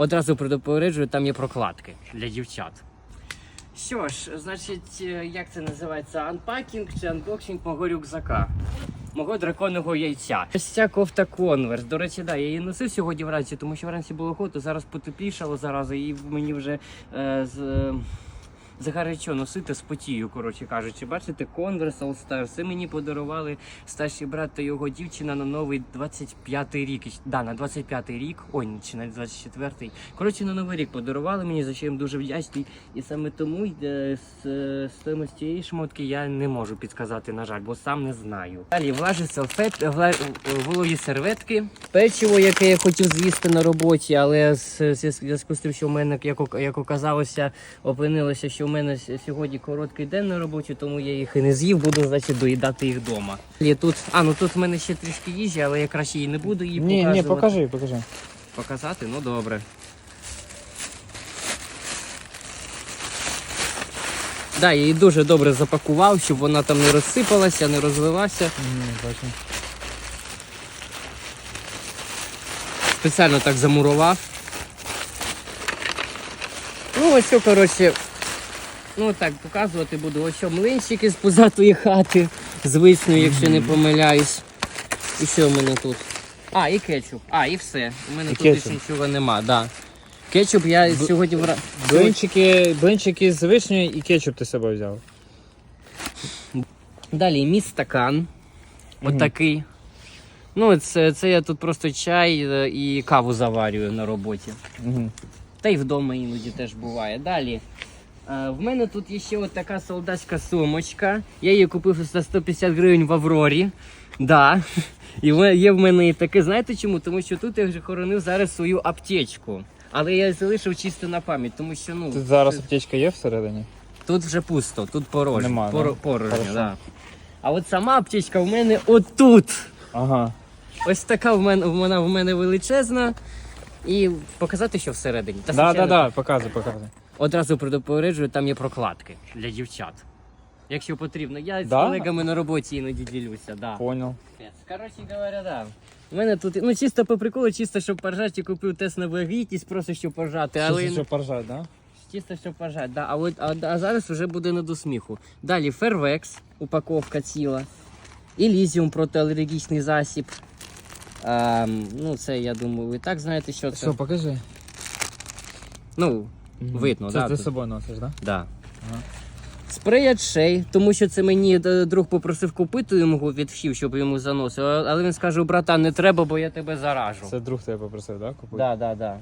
Одразу предопереджую, там є прокладки для дівчат. Що ж, значить, е, як це називається? Анпакінг чи анбоксинг мого рюкзака. Мого драконного яйця. Ось ця кофта конверс. До речі, да, я її носив сьогодні вранці, тому що вранці було хото, зараз потеплішало зараз, і мені вже е, з. Е, Загарячо носити спотію, коротше кажучи. Бачите, Converse All Star. Це мені подарували старший брат та його дівчина на новий 25-й рік. Да, на 25-й рік, ой, чи на 24-й. Коротше, на новий рік подарували мені, за що їм дуже вдячний. І саме тому е, з е, стоїмость цієї шмотки я не можу підказати, на жаль, бо сам не знаю. Далі влажі салфет, вла, вологі серветки. Печиво, яке я хотів з'їсти на роботі, але з з- зв'язку з тим, що в мене, як, як оказалося, опинилося, що в мене сьогодні короткий день на роботі, тому я їх і не з'їв, буду, значить, доїдати їх вдома. Тут, а, ну тут в мене ще трішки їжі, але я краще її не буду її Ні, показувати. ні, покажи, покажи. Показати? Ну добре. Да, я її дуже добре запакував, щоб вона там не розсипалася, не розлилася. Ні, бачу. Спеціально так замурував. Ну, ось що, коротше. Ну так, показувати буду. Ось що млинчики з позатої хати з висною, якщо не помиляюсь. І що в мене тут? А, і кетчуп. А, і все. У мене І тут більше кетчуп. нічого нема, да. Кетчуп я сьогодні вра... Блинчики, блинчики з вишнею і кетчуп ти з собою взяв. Далі мій стакан. Отакий. Ну, це, це я тут просто чай е, і каву заварюю на роботі. Угу. Та й вдома іноді теж буває. Далі. Е, В мене тут є ще от така солдатська сумочка. Я її купив за 150 гривень в Аврорі. Да. І є в мене і таке. Знаєте чому? Тому що тут я вже хоронив зараз свою аптечку. Але я залишив чисто на пам'ять, тому що ну Тут зараз це- аптечка є всередині? тут вже пусто, тут порожньо. Нема, да? Поро- порожньо, Хорошо. да. А от сама аптечка в мене отут. Ага. Ось така в мене вона в мене величезна. І показати, що всередині. Та, Да, да, да, показуй, показуй. Одразу предопереджую, там є прокладки для дівчат. Якщо потрібно, я з колегами на роботі іноді ділюся. Да. Понял. Коротше говоря, да. У мене тут, ну чисто по приколу, чисто щоб поржати, купив тест на вагітність, просто щоб поржати, але Що, що поржать, да? чисто щоб поржати. Да. А, от, а, а зараз вже буде не до сміху. Далі Fairvex, упаковка ціла. Ілізіум протиалергічний засіб. Ем, ну, це я думаю, ви так знаєте, що це. Що, покажи. Ну, видно, Це да, ти з тут. собою носиш, да? Да. Ага. Спрей від шей, тому що це мені е, друг попросив купити йому від вхів, щоб йому заносив. А- Але він скаже, братан, не треба, бо я тебе заражу. Це друг тебе попросив, да? Купити? Да, да, да.